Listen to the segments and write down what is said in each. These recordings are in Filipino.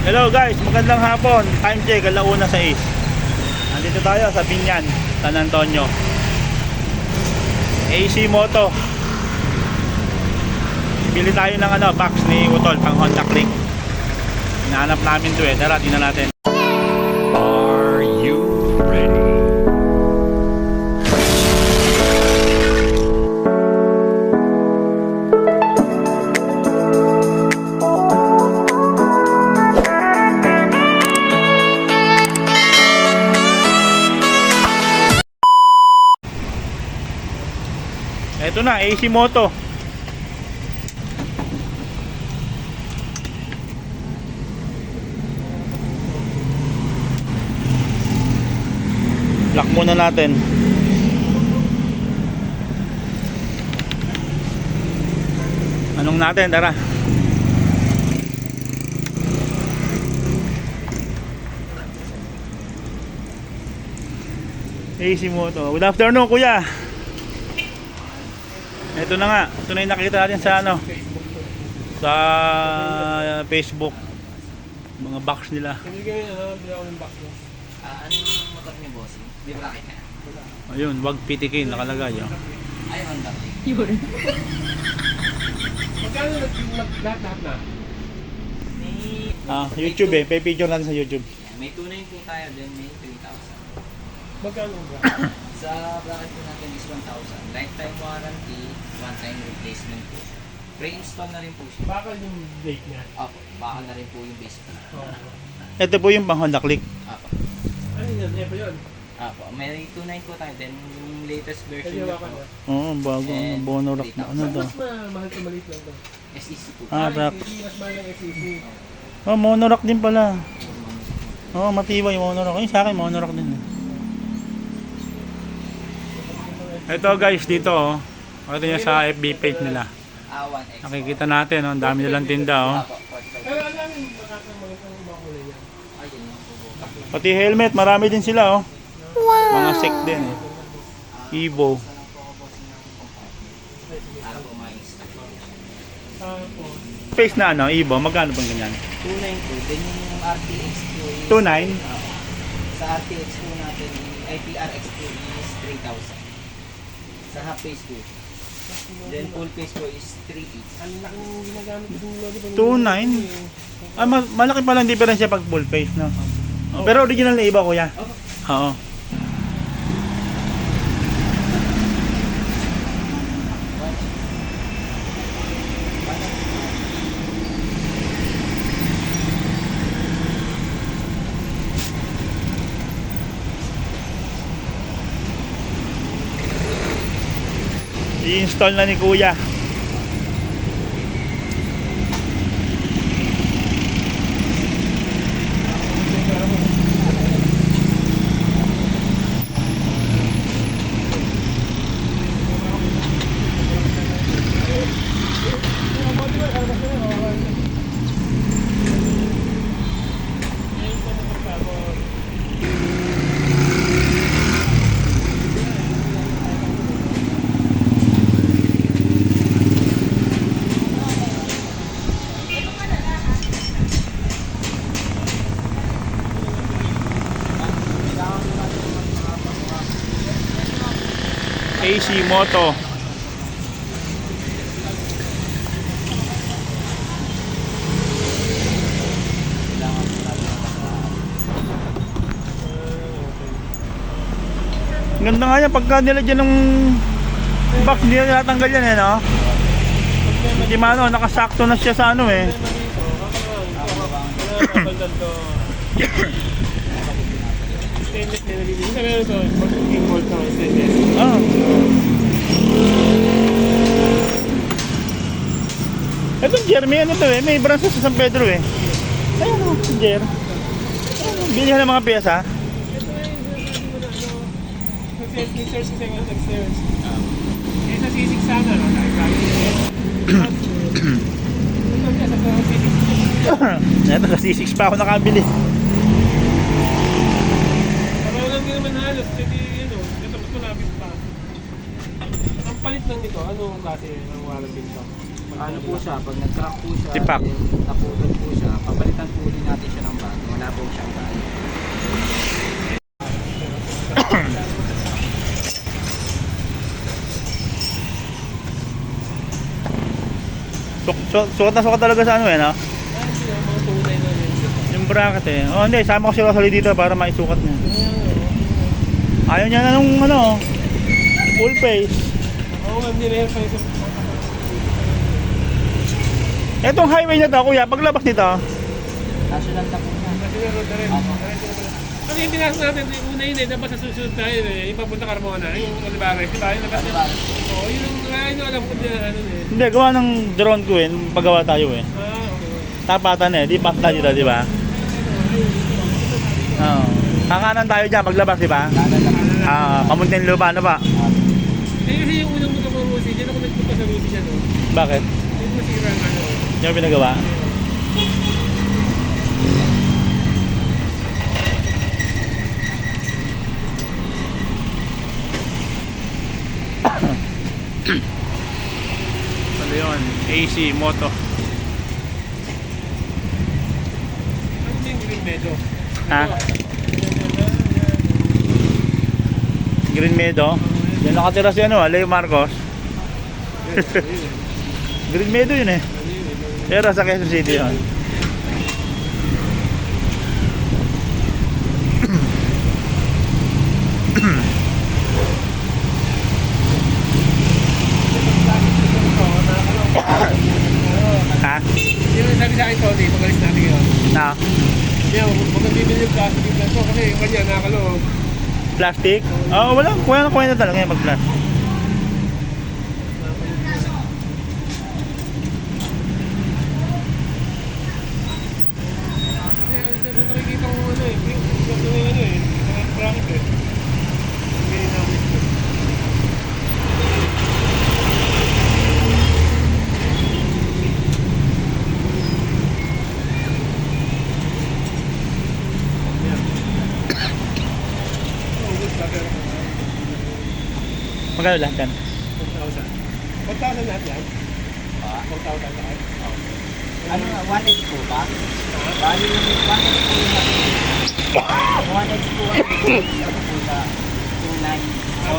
Hello guys, magandang hapon. Time check, alauna sa is. Nandito tayo sa Binyan, San Antonio. AC Moto. Bili tayo ng ano, box ni Utol pang Honda Click. Hinahanap namin to eh. Tara, tingnan natin. Ito na, AC Moto. Lock muna natin. Anong natin? Tara. AC Moto. Good afternoon, kuya. Ito na nga, ito na yung nakita natin sa ano sa Facebook mga box nila ano. Ah, nakita? ayun, wag pitikin nakalagay oh. Ay, Honda. Magkano lahat-lahat na? Ah, YouTube eh, may picture natin sa YouTube may tunay po tayo din, may 3,000. Magkano ba? Sa bracket po natin is 1,000. Lifetime warranty, one-time replacement po siya. Pre-install na rin po siya. Bakal yung brake niya. Opo, baka na rin po yung base po. Oo. ito po yung pang Honda Click Opo. Ano yun? Ano yun? Opo, may tunay po tayo din. Yung latest version niya po. oo, bago ano, Eh, bono rack na ano to Mas ma- mahal ka maliit lang to. SEC po. ah, rack SEC, mas mahal ang SEC. oh, mono rack din pala oh, matibay yung mono rack ayun sa akin mono rack din ito guys dito oh Pakita niya sa FB page nila 1X. nakikita natin oh, ang dami nilang tinda oh. Opo, 45. Pero alam mo, makakamalik ang mga kulay niya. Ayun lang po. pati helmet marami din sila oh mga sec din eh. Evo face na ano Evo magkano bang ganyan Tunay po, then yung RTX is... 2.9 Oo. Sa RTX po natin, yung IPRX po is 3,000. Sa half face po. Siya. Then full face po is 3,800. ang laki ng ginagamit yung lodi ba? 2.9 ah, ma- malaki pala ang diferensya pag full face no Oh, pero original na iba kuya oo i-install na ni kuya AC Moto Ganda nga yan pagka nilagyan ng box hindi na natanggal yan eh no hindi mano nakasakto na siya sa ano eh. Stainless na nalilin. Sa meron to, pag-import na stainless. ah. Itong Jeremy ano to eh may branch sa San Pedro eh ayun o si Jer bilihan ng mga pyesa Ito ano, nag-search kasi nga nag-search. Eh, sa sisig sana, no? Ito sa sisig. Ito sa C6 pa ako nakabili Parang lang naman halos, kasi pagpalit lang nito, anong klase ng warranty nito? Ano po siya, pag nag-crack po siya, Tipak. Eh, naputol po siya, papalitan po din natin siya ng bago. Wala po siyang bago. Su su sukat na sukat talaga sa ano eh, yan ha? Yung bracket eh. Oh hindi, sama ko si Rosalie dito para maisukat niya. Ayaw niya na nung ano, full face. Etong highway na to, kuya, paglabas nito, National na po na. Kasi na road na rin. Pala. Kasi yung pinasok natin, yung una yun eh, dapat sa susunod tayo eh, yung papunta Carmona, yung Olivares, di ba? Yung labas na. Oo, yun ang, yun alam ko din ano eh. hindi, gawa ng drone ko eh, paggawa tayo eh. Ah, okay. Tapatan eh, di pasta dito, di ba? Oo. Kakanan tayo dyan, paglabas, di ba? National. Ah, pamuntin lupa, ano ba? Eh, Rusi dyan, oh. Bakit? Yung masira ng ano. Yung pinagawa? Ano yun? AC, moto. Ano yung green meadow? Ha? Green Meadow. Yan nakatira si ano, Leo Marcos. Green Meadow yun eh. Pero sa Quezon City yun. ha? Yun ang sabi sa akin, Tony, pag-alis natin yun. Na? Yan, huwag kang bibili yung plastic ko kasi yung kanya nakakaloob. Plastic? Oo, oh, wala. Kuya na kuya na talaga yung mag-plastic. Kasi alis na doon nakikita ko ano eh, yung yung yung ano eh, mga bracket eh. Hindi namin ito. Oh, good pa, pero Magkano lahat yan? 4,000. 4,000 lahat yan? Ah, 4,000 lahat? Ano nga, 1X po ba? Bali, 1X po yung natin. 1X po ang ano po sa 29. So,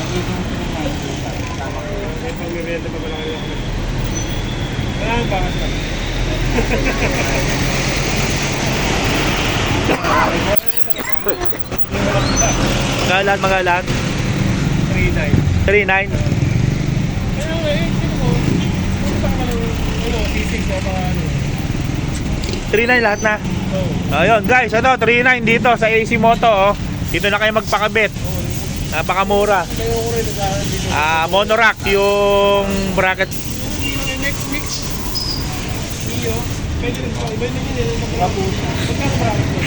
magiging 39 po siya. Tama po. May pang-merienda pa pala kayo. Kailangan ba kasi? Magkano lahat, magkano lahat? 3,900. 3.9. Kaya nga eh, sino mo? Pumunta ka ng ano, C6 o baka ano. 3.9 lahat na. Oo. Ayun guys, ano, 3.9 dito sa AC Moto oh. Dito na kayo magpakabit. Napakamura. Kaya ko rin nagkakaan dito. Ah, monorack yung bracket. Yung next mix. Iyo. Pwede rin po. Iba naman yun. Magkano Magkano bracket ko?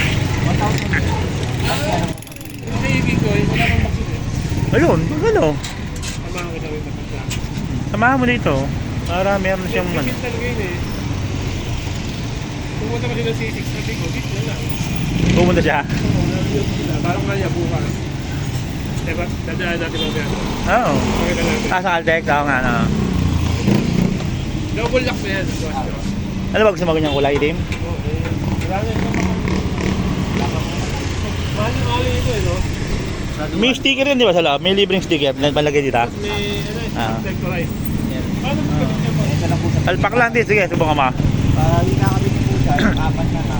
1,000. Yung sa ibig ko, yung wala kang baksin eh. Ayun, ano? Samahan ko sa rin ng bracket. Samahan mo dito. Para meron siyang man. Tipid talaga yun eh. Pumunta kasi ng C6, sabi ko, dito na lang. Pumunta siya. Parang kanya bukas. Diba? Dadaan natin mamaya. Oo. Ah, sa Caltex. Oo nga, no. Double lock na yan. Ano ba gusto mo ganyang kulay, itim? Oo, na ito. Mahal na mahal ito eh, no? May sticker yun, di ba, sa loob? May libreng sticker na palagay dito. May, ano eh, Alpak lang din. Sige, subukan mo. Para ikakabit niyo po siya, apat na na,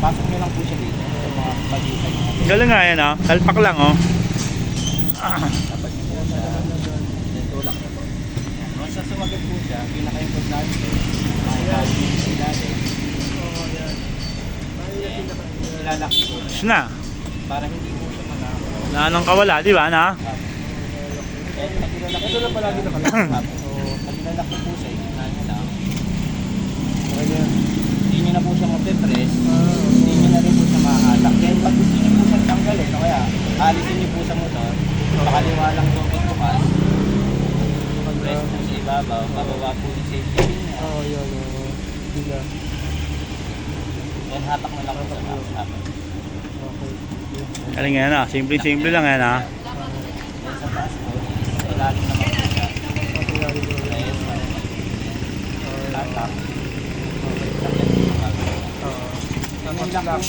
pasok niyo lang po siya dito sa mga pag-isa niyo. Galing nga yan, oh. Alpak lang, oh. Dapat niyo po siya, tulak niyo po. Yan. Once na sumagot po siya, pinaka-importante, makikabit niyo sa ilalim, Oo, yan. ilalak po siya. Na. Para hindi po siya manakaw. Na anong kawala, di ba, na? Ito lang palagi na kami. Ilalak niyo po siya, niyo lang. Okay na. Hindi niyo na po siya mape-press. Ah. Hindi niyo na rin po siya mahalak. Then, pag gusto niyo po siyang tanggalin, o kaya, alisin niyo po sa motor, pakaliwa lang po pagbukas. Pag-press po sa ibabaw, bababa po yung safety pin niya. Oo, yan. oo. Hindi na. Then, hatak na lang po sa taas. Hatak. Okay. Galing yan, ah. Simple-simple lang yan, ah. Then, sa taas po, sa ilalim Manilang po.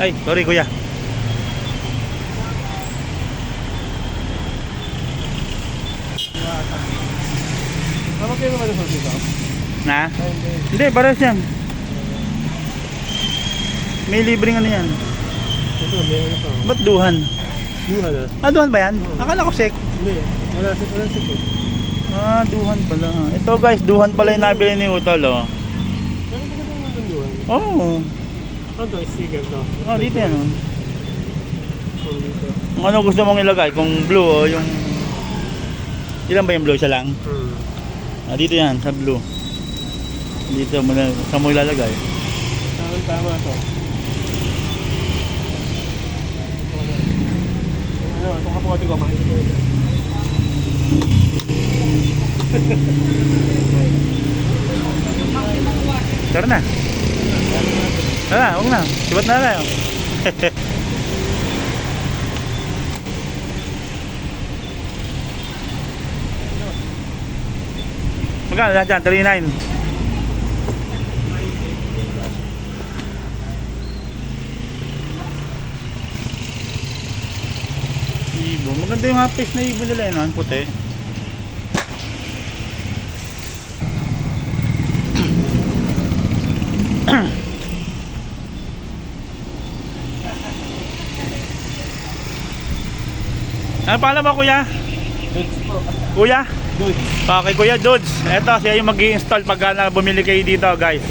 Ay, sorry kuya. Na? Hindi, parehas yan. May libreng ano yan. Ito, may ano Ba't duhan? Duhan ah. Ah, duhan ba yan? Akala ko sek. Hindi. Wala sa wala ito. Ah, duhan pala. Ito guys, duhan pala yung nabili ni Utol, oh. Oh, Ano to? Sticker to? oh dito yan, oh. Oh. Kung ano gusto mong ilagay, kung blue o yung... Ilan ba yung blue? Isa lang? Hmm. Ah, dito yan, sa blue. Dito mo na, saan mo ilalagay? Tama, tama to. Ano, itong kapote ko, makikita ko. Tara na. Tara, huwag na. Sibat na tayo. Magkano lahat dyan? 39. Ibo. Maganda yung half face na ibo nila yun. Ang puti. Ano pala mo kuya? Goods po. Kuya? Goods. Okay, Kuya Dudes. Ito, siya yung mag install pag na bumili kayo dito, guys.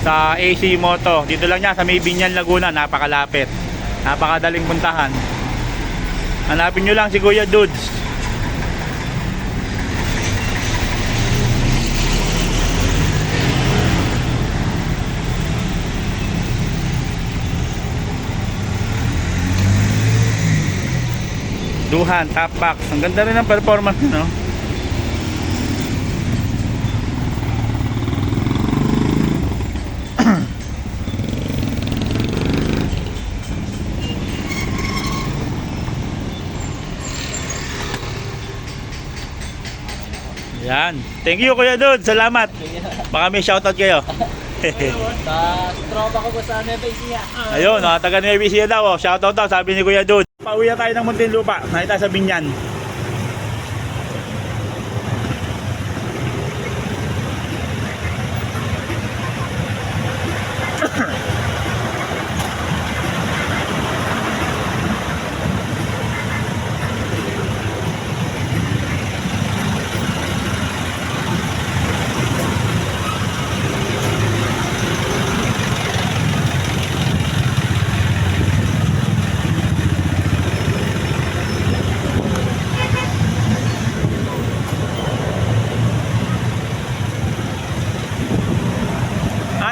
Sa AC Moto. Dito lang niya sa May Binyan, Laguna. Napakalapit. Napakadaling puntahan. Hanapin nyo lang si Kuya Dudes. Duhan, top box. Ang ganda rin ng performance no? Yan. Thank you Kuya Dude. Salamat. Baka may shoutout kayo. Sa tropa ko po sa Nueva Ecija. Ayun, oh, taga Nueva Ecija daw. Oh. Shoutout daw, sabi ni Kuya Dude. Pauwi na tayo ng Muntinlupa. Nakita sa Binyan.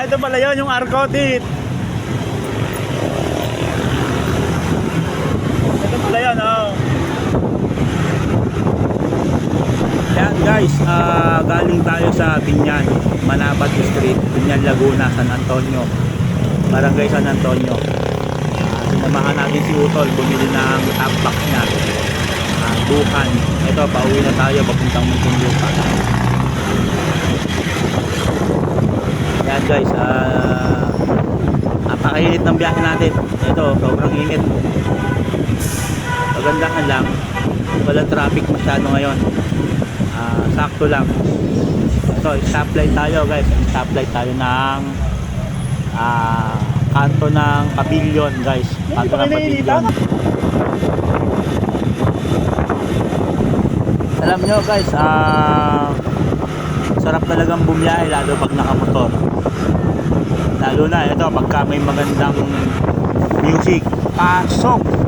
Ah, ito pala yun, yung Arcotit. Ito pala yun, oh. Yan guys, ah, galing tayo sa Binyan, Manabat Street, Binyan Laguna, San Antonio. Barangay San Antonio. Ah, sinamahan natin si Utol, bumili ng top niya. Ah, Duhan. Ito, pauwi na tayo, papuntang Muntinlupa. Yan guys, ah napakainit ng biyahe natin. Ito, sobrang init. Pagandahan lang. Walang traffic masyado ngayon. Ah, sakto lang. Ito, stoplight tayo guys. Stoplight tayo ng ah kanto ng Pavilion guys. Kanto ng Pavilion. Alam nyo guys, ah sarap talagang bumiyahe lalo pag nakamotor lalo na ito pagka may magandang music pasok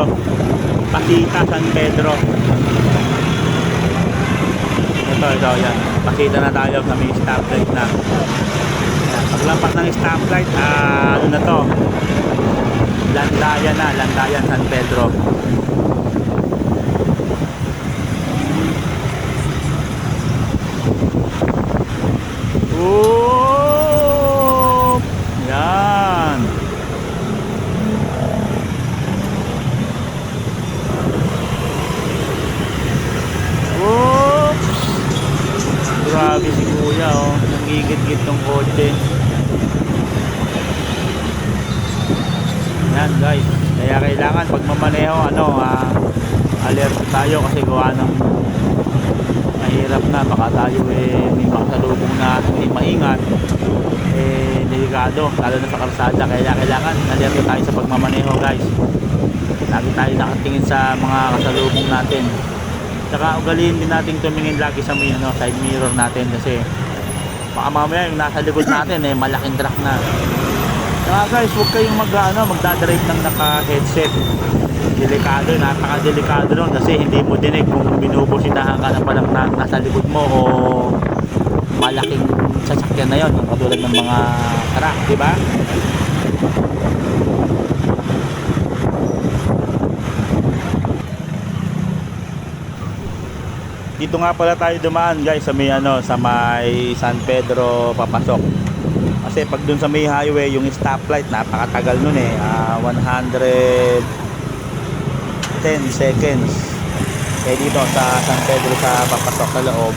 ano na tayo? Pasita, San Pedro. Ito, ito, yan. Pasita na tayo sa may stoplight na. Yan. Paglampas ng stoplight, ah, ano na to? Landayan na, Landayan San Pedro. Oh! Yan. Oh! Grabe si kuya oh. Nangigit-git tong kotse. Yan guys. Kaya kailangan pag mamaneho ano ah, alert tayo kasi gawa ng mahirap na baka tayo eh may makasalubong maingat eh delikado lalo na sa kalsada. Kaya kailangan alerto tayo sa pagmamaneho guys. Lagi tayo nakatingin sa mga kasalubong natin. Saka ugaliin din natin tumingin lagi sa may ano, side mirror natin kasi baka mamaya yung nasa likod natin eh malaking truck na. Saka guys huwag kayong mag ano, magdadrive ng naka headset delikado, napaka-delikado nun kasi hindi mo dinig kung binubusinahan ka na palang na, nasa likod mo o malaking sasakyan na yon katulad ng mga truck, di ba? Dito nga pala tayo dumaan guys sa may ano sa may San Pedro papasok. Kasi pag dun sa may highway yung stoplight napakatagal nun eh. Ah, 100 10 seconds eh dito sa San Pedro sa papasok sa loob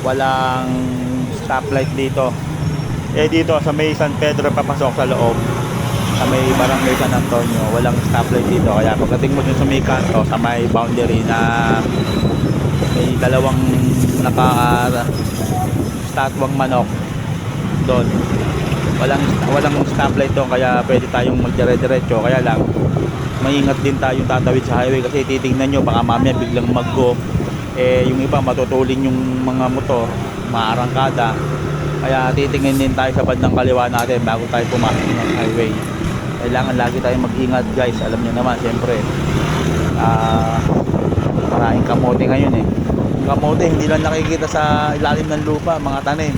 walang stoplight dito. Eh dito sa may San Pedro papasok sa loob. Sa may barangay San Antonio walang stoplight dito. Kaya pagdating mo dun sa may kanto sa may boundary na may dalawang naka statwang manok doon walang walang stoplight doon kaya pwede tayong magdire-diretso. Kaya lang maingat din tayong tatawid sa highway kasi titingnan nyo baka mamaya biglang mag-go eh yung iba matutulin yung mga motor maarangkada. Kaya titingin din tayo sa bandang kaliwa natin bago tayo pumasok ng highway. Kailangan lagi tayong mag-ingat guys. Alam nyo naman syempre ah maraming kamote ngayon eh. Kamote hindi lang nakikita sa ilalim ng lupa mga tanim.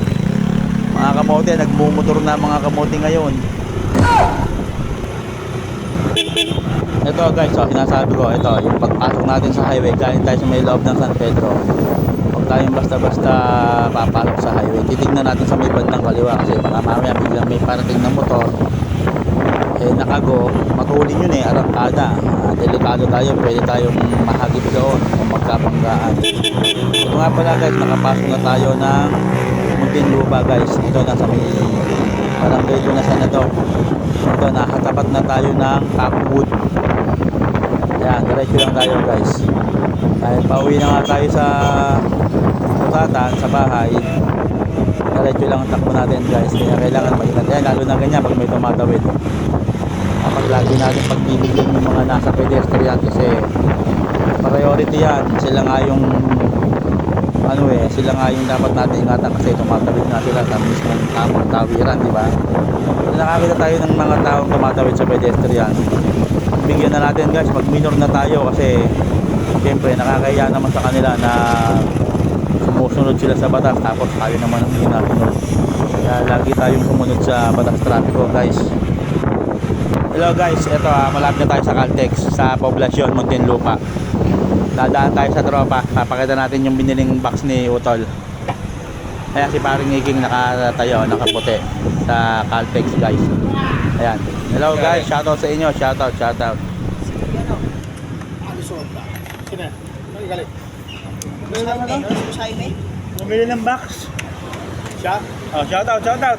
Mga kamote nagmumotor na mga kamote ngayon ito guys, so sinasabi ko, ito, yung pagpasok natin sa highway, galing tayo sa may loob ng San Pedro. Huwag tayong basta-basta papasok sa highway. Titignan natin sa may bandang kaliwa kasi baka mamaya biglang may parating na motor. Eh, nakago, matulin yun eh, arangkada. Ah, delikado tayo, pwede tayong mahagip doon o magkapanggaan. Ito nga pala guys, nakapasok na tayo ng Muntinlupa guys. Ito na sa may barangay ito na sana to. Ito, nakatapat na tayo ng Capwood. Yan, diretso lang tayo guys. Dahil pauwi na nga tayo sa Bukatan, sa bahay. Diretso lang ang takbo natin guys. Kaya kailangan maingat. Yan, lalo na ganyan pag may tumatawid. Kapag lagi natin pagbibigyan yung mga nasa pedestrian kasi priority yan. Sila nga yung ano eh, sila nga yung dapat natin ingatan kasi tumatawid nga sila sa mismong tamang tawiran, di ba? Nakakita tayo ng mga taong tumatawid sa pedestrian, bigyan na natin guys, mag minor na tayo kasi siyempre nakakaya naman sa kanila na sumusunod sila sa batas tapos tayo naman ang hindi nasunod. Kaya lagi tayong sumunod sa batas trapiko guys. Hello guys, ito ah, malapit na tayo sa Caltex sa poblasyon Muntinlupa. Dadaan tayo sa tropa, papakita natin yung biniling box ni Utol. Kaya si paring Iking nakatayo, nakaputi sa Caltex guys. Ayan. Hello guys, shoutout sa inyo, shoutout, shoutout. Bumili ng box. Siya? Oh, shoutout, shoutout.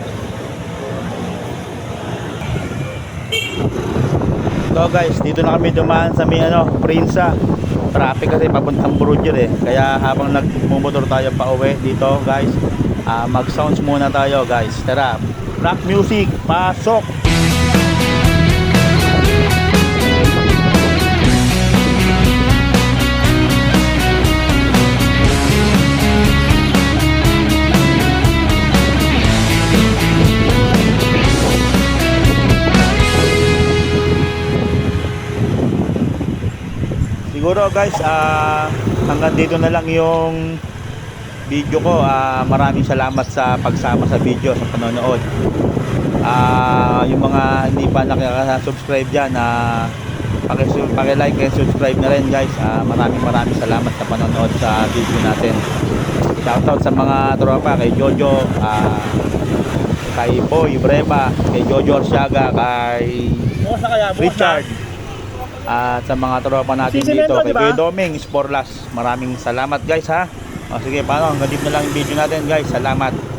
So guys, dito na kami dumaan sa may ano, Prinsa. Traffic kasi papuntang Bruger eh. Kaya habang nagmumotor tayo pa uwi dito guys, ah, mag-sounds muna tayo guys. Tara, rock music, pasok! Siguro guys, ah, hanggang dito na lang yung video ko. Ah, maraming salamat sa pagsama sa video, sa panonood. Ah, yung mga hindi pa nakaka-subscribe dyan, paki- paki-like and subscribe na rin guys. Ah, maraming maraming salamat sa panonood sa video natin. Shoutout sa mga tropa kay Jojo, ah, kay Boy Breva, kay Jojo Arsiaga, kay Richard. At sa mga tropa natin dito, kay Kuya Doming, Sporlas. Maraming salamat guys ha. O sige, paano? Hanggang dito na lang yung video natin guys. Salamat.